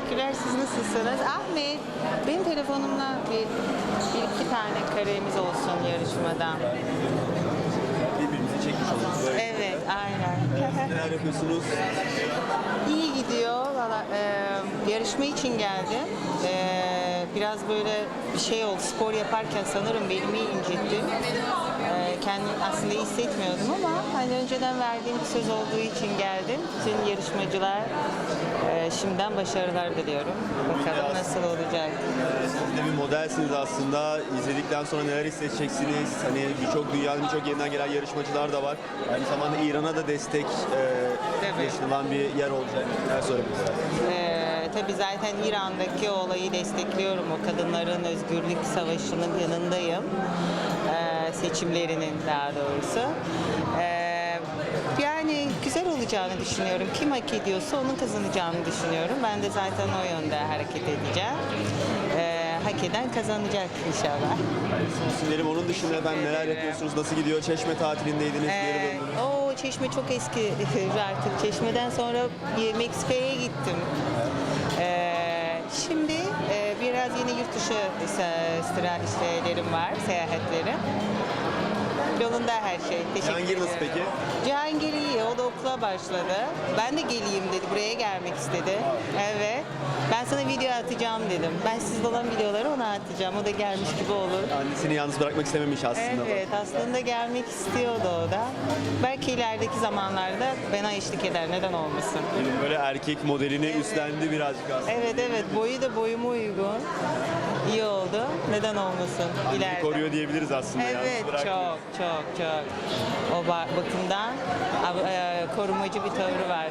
teşekkürler. Siz nasılsınız? Ahmet, benim telefonumla bir, bir iki tane karemiz olsun yarışmadan. Birbirimizi çekmiş olduk. Böyle Evet, aynen. neler yapıyorsunuz? İyi gidiyor. Valla e, yarışma için geldim. E, biraz böyle bir şey oldu. Spor yaparken sanırım belimi incittim. E, kendimi aslında iyi hissetmiyordum ama hani önceden verdiğim bir söz olduğu için geldim. Bütün yarışmacılar e, şimdiden başarılar diliyorum. Bakalım nasıl olacak. Ee, Siz de bir modelsiniz aslında. İzledikten sonra neler hissedeceksiniz? Hani birçok dünyanın birçok yerinden gelen yarışmacılar da var. Aynı zamanda İran'a da destek e, yaşanılan bir yer olacak. Neler söylemek Ee, tabii zaten İran'daki olayı destekliyorum. O kadınların özgürlük savaşının yanındayım. Ee, seçimlerinin daha doğrusu. Ee, yani güzel olacağını düşünüyorum. Kim hak ediyorsa onun kazanacağını düşünüyorum. Ben de zaten o yönde hareket edeceğim. Ee, hak eden kazanacak inşallah. Sizlerim onun dışında ben neler yapıyorsunuz? Nasıl gidiyor? Çeşme tatilindeydiz. Geri Ee, döndünüz. o çeşme çok eski artık. Çeşmeden sonra bir Meksika'ya gittim. Yurt dışı sıra işlerim var, seyahatlerim. Yolunda her şey. Teşekkür Cihangir nasıl peki? Cihangir iyi. O da okula başladı. Ben de geleyim dedi. Buraya gelmek istedi. Evet. Ben sana video atacağım dedim. Ben sizde olan videoları ona atacağım. O da gelmiş gibi olur. Annesini yalnız bırakmak istememiş aslında. Evet, aslında gelmek istiyordu o da. Belki ilerideki zamanlarda bana eşlik eder, neden olmasın? Böyle erkek modelini üstlendi birazcık aslında. Evet evet, boyu da boyuma uygun. İyi oldu, neden olmasın Anneni ileride. koruyor diyebiliriz aslında. Evet, çok çok çok. O ba- bakımdan e, korumacı bir tavrı var.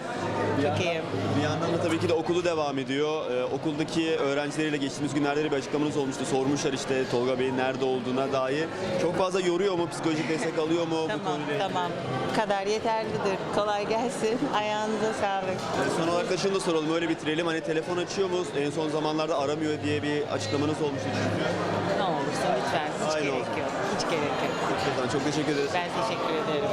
Çok iyi. Bir yandan da tabii ki de okulu devam ediyor. Ee, okuldaki öğrencileriyle geçtiğimiz günlerde de bir açıklamanız olmuştu. Sormuşlar işte Tolga Bey'in nerede olduğuna dair. Çok fazla yoruyor mu? Psikolojik destek alıyor mu bu Tamam, konuyla ilgili? tamam. Kadar yeterlidir. Kolay gelsin. Ayağınıza sağlık. Ee, Son olarak da şunu da soralım, öyle bitirelim. Hani telefon açıyor mu? En son zamanlarda aramıyor diye bir açıklamanız olmuştu çünkü. Ne olursa lütfen. Hiç Aynen gerek yok. Hiç gerek yok. Çok teşekkür ederiz. Ben teşekkür ederim.